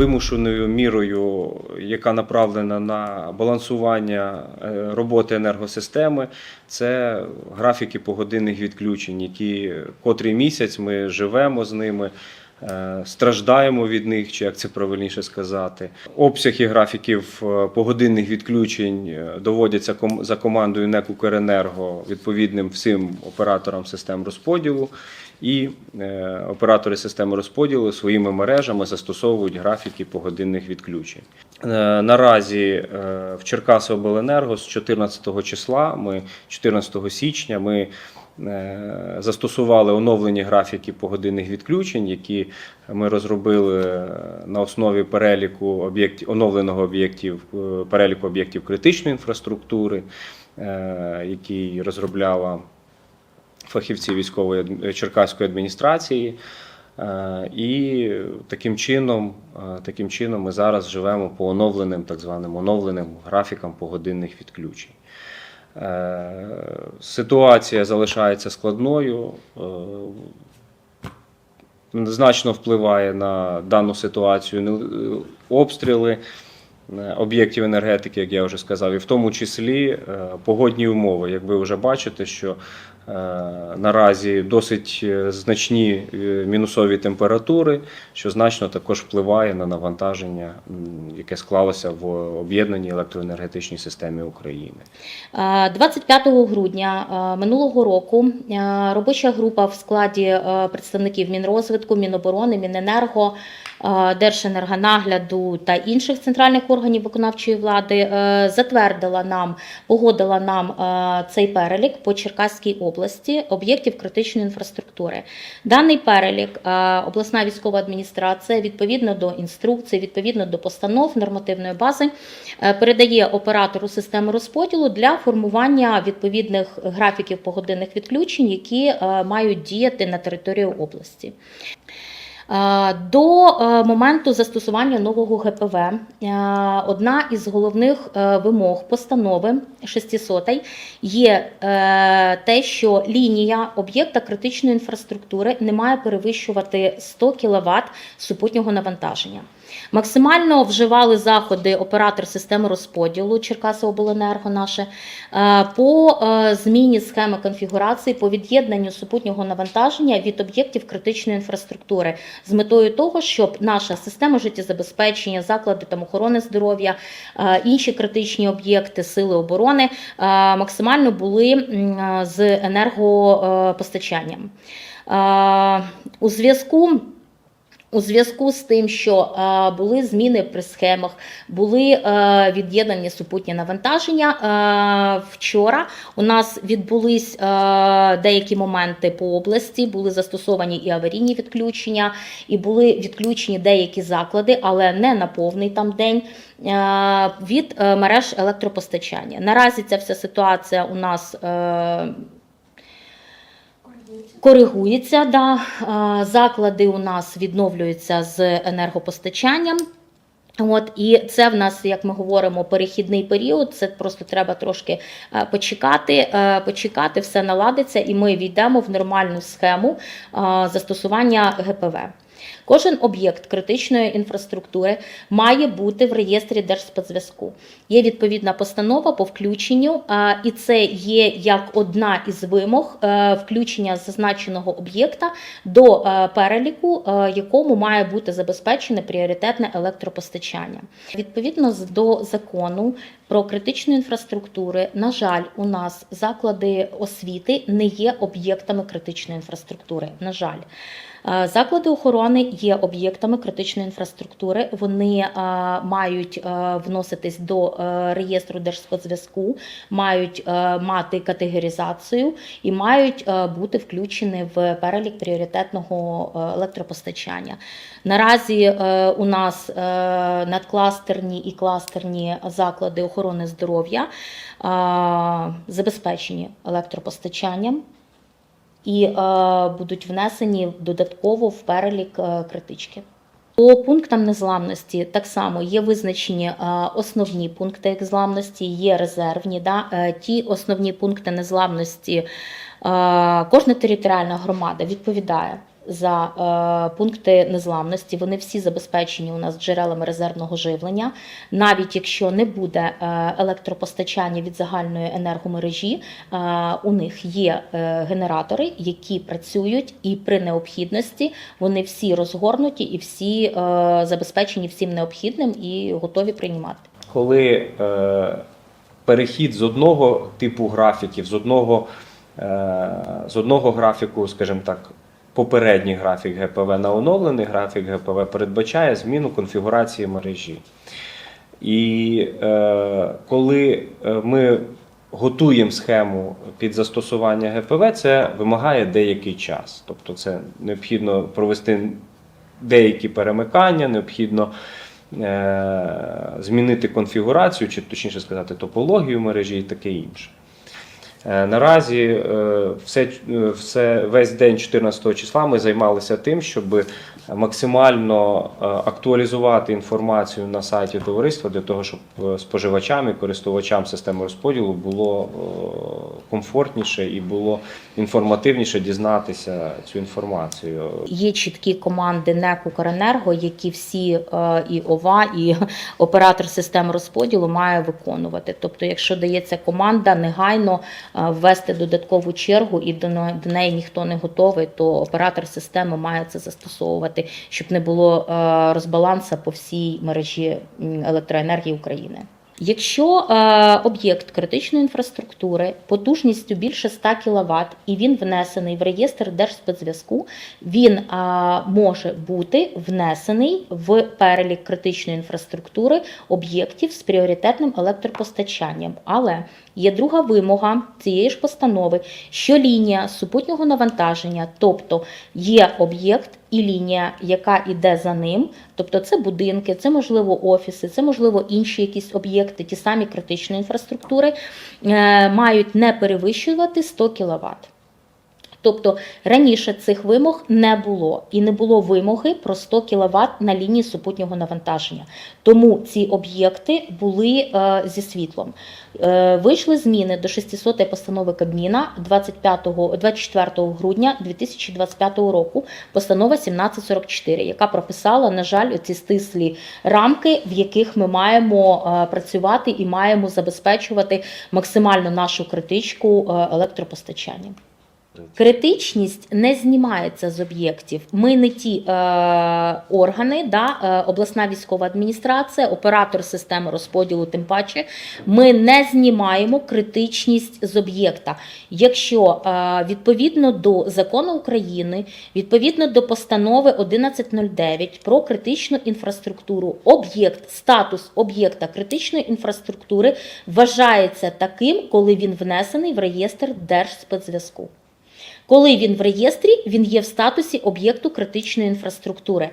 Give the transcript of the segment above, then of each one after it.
вимушеною мірою, яка направлена на балансування е, роботи енергосистеми, це графіки погодинних відключень, які котрий місяць ми живемо з ними. е, Страждаємо від них, чи як це правильніше сказати. Обсяги графіків е, погодинних відключень доводяться за командою НЕК «Укренерго» відповідним всім операторам систем розподілу. І е, оператори системи розподілу своїми мережами застосовують графіки погодинних відключень. Е, Наразі е, в Черкасиобленерго з 14 числа, ми 14 січня, ми застосували оновлені графіки погодинних відключень, які ми розробили на основі переліку об'єктів оновленого об'єктів переліку об'єктів критичної інфраструктури, який розробляла фахівці військової черкаської адміністрації. Е, І таким чином, е, таким чином ми зараз живемо по оновленим, так званим оновленим графікам погодинних відключень. Е, Ситуація залишається складною, е, значно впливає на дану ситуацію е, обстріли е, об'єктів енергетики, як я вже сказав, і в тому числі е, погодні умови. Як ви вже бачите, що е, наразі досить е, значні е, мінусові температури, що значно також впливає на навантаження, яке склалося в об'єднаній електроенергетичній системі України. Е, 25 грудня е, минулого року е, робоча група в складі е, представників Мінрозвитку, Міноборони, Міненерго, е, Держенергонагляду та інших центральних органів виконавчої влади е, затвердила нам, погодила нам е, цей перелік по Черкаській області об'єктів критичної інфраструктури. Даний перелік е, обласна військова адміністрація відповідно до інструкцій, відповідно до постанов нормативної бази е, передає оператору системи розподілу для формування відповідних графіків погодинних відключень, які е, мають діяти на території області. Е, До е, моменту застосування нового ГПВ е, одна із головних вимог постанови 600 є те, що лінія об'єкта критичної інфраструктури не має перевищувати 100 кВт супутнього навантаження. Максимально вживали заходи оператор системи розподілу Черкасиобленерго наше е, по е, зміні схеми конфігурації по від'єднанню супутнього навантаження від об'єктів критичної інфраструктури з метою того, щоб наша система життєзабезпечення, заклади там охорони здоров'я, е, інші критичні об'єкти сили оборони максимально були з енергопостачанням. У зв'язку у зв'язку з тим, що е, були зміни при схемах, були е, від'єднані супутні навантаження. Е, вчора у нас відбулись деякі моменти по області, були застосовані і аварійні відключення, і були відключені деякі заклади, але не на повний там день. Від мереж електропостачання. Наразі ця вся ситуація у нас коригується. Да. Заклади у нас відновлюються з енергопостачанням. От і це в нас, як ми говоримо, перехідний період. Це просто треба трошки е, почекати, е, почекати, все наладиться, і ми війдемо в нормальну схему е, застосування ГПВ. Кожен об'єкт критичної інфраструктури має бути в реєстрі Держспецзв'язку. Є відповідна постанова по включенню, і це є як одна із вимог е, включення зазначеного об'єкта до е, переліку, е, якому має бути забезпечене пріоритетне електропостачання. Відповідно до закону про критичну інфраструктуру, на жаль, у нас заклади освіти не є об'єктами критичної інфраструктури. На жаль. Е, Заклади охорони є об'єктами критичної інфраструктури. Вони е, мають е, вноситись до реєстру Держспецзв'язку, мають мати категоризацію і мають бути включені в перелік пріоритетного електропостачання. Наразі у нас надкластерні і кластерні заклади охорони здоров'я забезпечені електропостачанням і е, будуть внесені додатково в перелік е, критички. По пунктам незламності так само є визначені е, основні пункти незламності, є резервні. Да? Ті основні пункти незламності кожна територіальна громада відповідає за е, пункти незламності. Вони всі забезпечені у нас джерелами резервного живлення. Навіть якщо не буде е, електропостачання від загальної енергомережі, е, у них є генератори, які працюють, і при необхідності вони всі розгорнуті і всі забезпечені всім необхідним і готові приймати. коли е, перехід з одного типу графіків, з одного, з одного графіку, скажімо так, попередній графік ГПВ на оновлений графік ГПВ передбачає зміну конфігурації мережі. І е, коли е, ми готуємо схему під застосування ГПВ, це вимагає деякий час. Тобто, це необхідно провести деякі перемикання, необхідно е, змінити конфігурацію, чи точніше сказати, топологію мережі і таке інше. Е, Наразі е, все, все, весь день 14 числа ми займалися тим, щоб максимально е, актуалізувати інформацію на сайті товариства для того, щоб споживачам і користувачам системи розподілу було комфортніше і було інформативніше дізнатися цю інформацію. Є чіткі команди НЕК «Укренерго», які всі і ОВА, і оператор системи розподілу має виконувати. Тобто, якщо дається команда негайно ввести додаткову чергу і до не- до неї ніхто не готовий, то оператор системи має це застосовувати, щоб не було розбаланса розбалансу по всій мережі електроенергії України. Якщо е, об'єкт критичної інфраструктури потужністю більше 100 кВт і він внесений в реєстр Держспецзв'язку, він е, може бути внесений в перелік критичної інфраструктури об'єктів з пріоритетним електропостачанням. Але є друга вимога цієї ж постанови, що лінія супутнього навантаження, тобто є об'єкт і лінія, яка йде за ним, тобто це будинки, це можливо офіси, це можливо інші якісь об'єкти, ті самі критичної інфраструктури, е, мають не перевищувати 100 кВт. Тобто раніше цих вимог не було і не було вимоги про 100 кВт на лінії супутнього навантаження. Тому ці об'єкти були е, зі світлом. Е, вийшли зміни до 600 постанови Кабміна 25, 24 грудня 2025 року, постанова 1744, яка прописала, на жаль, ці стислі рамки, в яких ми маємо е, працювати і маємо забезпечувати максимально нашу критичку електропостачання. Критичність не знімається з об'єктів. Ми не ті е, органи, да, е, обласна військова адміністрація, оператор системи розподілу, тим паче, ми не знімаємо критичність з об'єкта. Якщо е, відповідно до закону України, відповідно до постанови 1109 про критичну інфраструктуру, об'єкт, статус об'єкта критичної інфраструктури вважається таким, коли він внесений в реєстр Держспецзв'язку. Коли він в реєстрі, він є в статусі об'єкту критичної інфраструктури.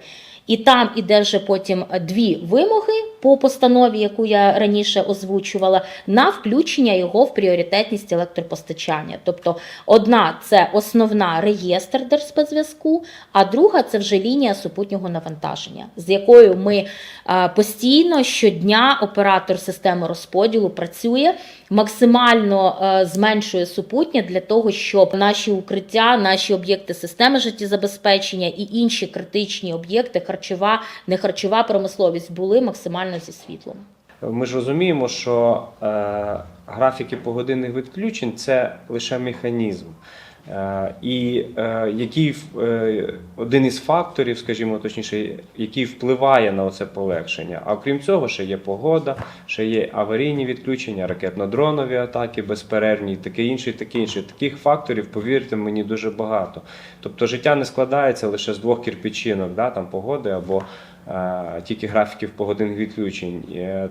І там іде вже потім дві вимоги по постанові, яку я раніше озвучувала, на включення його в пріоритетність електропостачання. Тобто, одна це основна реєстр Держспецзв'язку, а друга це вже лінія супутнього навантаження, з якою ми е, постійно щодня оператор системи розподілу працює, максимально е, зменшує супутня для того, щоб наші укриття, наші об'єкти системи життєзабезпечення і інші критичні об'єкти, харчова, не харчова промисловість, були максимально зі світлом. Ми ж розуміємо, що е, графіки погодинних відключень це лише механізм. Е, і е, який е, один із факторів, скажімо точніше, який впливає на це полегшення. А окрім цього, ще є погода, ще є аварійні відключення, ракетно-дронові атаки, безперервні, таке інше, таке інше. Таких факторів, повірте мені, дуже багато. Тобто життя не складається лише з двох кирпичинок, да, там погоди або тільки графіків погодинних відключень.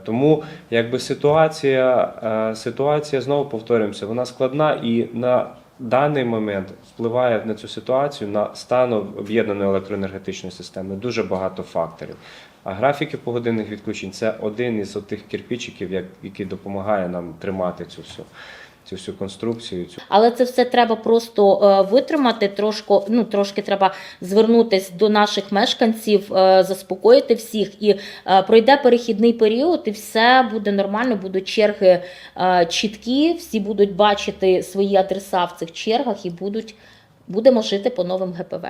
Тому якби ситуація, ситуація знову повторюємося, вона складна і на даний момент впливає на цю ситуацію на стан об'єднаної електроенергетичної системи дуже багато факторів. А графіки погодинних відключень це один із тих кірпічиків, як- який допомагає нам тримати цю всю, цю всю конструкцію. Цю Але це все треба просто е, витримати. Трошки, ну, трошки треба звернутися до наших мешканців, е, заспокоїти всіх. І е, пройде перехідний період, і все буде нормально, будуть черги чіткі, всі будуть бачити свої адреса в цих чергах і будуть, будемо жити по новим ГПВ.